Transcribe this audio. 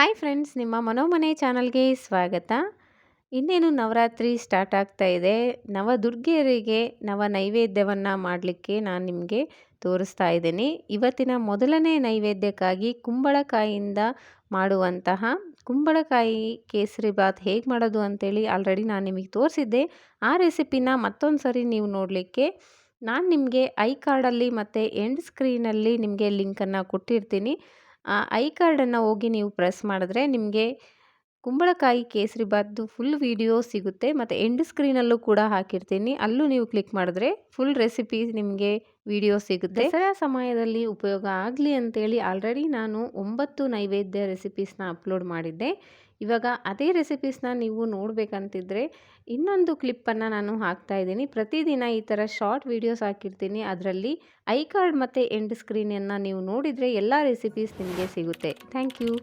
Hi friends, ನಿಮ್ಮ ಮನೋಮನೆ ಚಾನಲ್ಗೆ ಸ್ವಾಗತ. ಇನ್ನೇನು ನವರಾತ್ರಿ ಸ್ಟಾರ್ಟ್ ಆಗ್ತಾ ಇದೆ. ನವದುರ್ಗೆಯರಿಗೆ ನವ ನೈವೇದ್ಯವನ್ನು ಮಾಡಲಿಕ್ಕೆ ನಾನು ನಿಮಗೆ ತೋರಿಸ್ತಾ ಇದ್ದೀನಿ. ಇವತ್ತಿನ ಮೊದಲನೇ ನೈವೇದ್ಯಕ್ಕಾಗಿ ಕುಂಬಳಕಾಯಿಯಿಂದ ಮಾಡುವಂತಹ ಕುಂಬಳಕಾಯಿ ಕೇಸರಿ ಬಾತ್ ಹೇಗೆ ಮಾಡೋದು ಅಂತೇಳಿ ಆಲ್ರೆಡಿ ನಾನು ನಿಮಗೆ ತೋರಿಸಿದ್ದೆ. ಆ ರೆಸಿಪಿನ ಮತ್ತೊಂದು ಸರಿ ನೀವು ನೋಡಲಿಕ್ಕೆ ನಾನು ನಿಮಗೆ ಐ ಕಾರ್ಡಲ್ಲಿ ಮತ್ತು ಎಂಡ್ ಸ್ಕ್ರೀನಲ್ಲಿ ನಿಮಗೆ ಲಿಂಕನ್ನು ಕೊಟ್ಟಿರ್ತೀನಿ. ಐ ಕಾರ್ಡನ್ನು ಹೋಗಿ ನೀವು ಪ್ರೆಸ್ ಮಾಡಿದ್ರೆ ನಿಮಗೆ ಕುಂಬಳಕಾಯಿ ಕೇಸರಿ ಬಾತ್ದು ಫುಲ್ ವಿಡಿಯೋ ಸಿಗುತ್ತೆ. ಮತ್ತು ಎಂಡ್ ಸ್ಕ್ರೀನಲ್ಲೂ ಕೂಡ ಹಾಕಿರ್ತೀನಿ. ಅಲ್ಲೂ ನೀವು ಕ್ಲಿಕ್ ಮಾಡಿದ್ರೆ ಫುಲ್ ರೆಸಿಪಿ ನಿಮಗೆ ವಿಡಿಯೋ ಸಿಗುತ್ತೆ. ದಸರಾ ಸಮಯದಲ್ಲಿ ಉಪಯೋಗ ಆಗಲಿ ಅಂತೇಳಿ ಆಲ್ರೆಡಿ ನಾನು ಒಂಬತ್ತು ನೈವೇದ್ಯ ರೆಸಿಪೀಸ್ನ ಅಪ್ಲೋಡ್ ಮಾಡಿದ್ದೆ. ಇವಾಗ ಅದೇ ರೆಸಿಪೀಸ್ನ ನೀವು ನೋಡಬೇಕಂತಿದ್ರೆ ಇನ್ನೊಂದು ಕ್ಲಿಪ್ಪನ್ನು ನಾನು ಹಾಕ್ತಾ ಇದ್ದೀನಿ. ಪ್ರತಿದಿನ ಈ ಥರ ಶಾರ್ಟ್ ವೀಡಿಯೋಸ್ ಹಾಕಿರ್ತೀನಿ. ಅದರಲ್ಲಿ ಐ ಕಾರ್ಡ್ ಮತ್ತು ಎಂಡ್ ಸ್ಕ್ರೀನನ್ನು ನೀವು ನೋಡಿದರೆ ಎಲ್ಲ ರೆಸಿಪೀಸ್ ನಿಮಗೆ ಸಿಗುತ್ತೆ. Thank you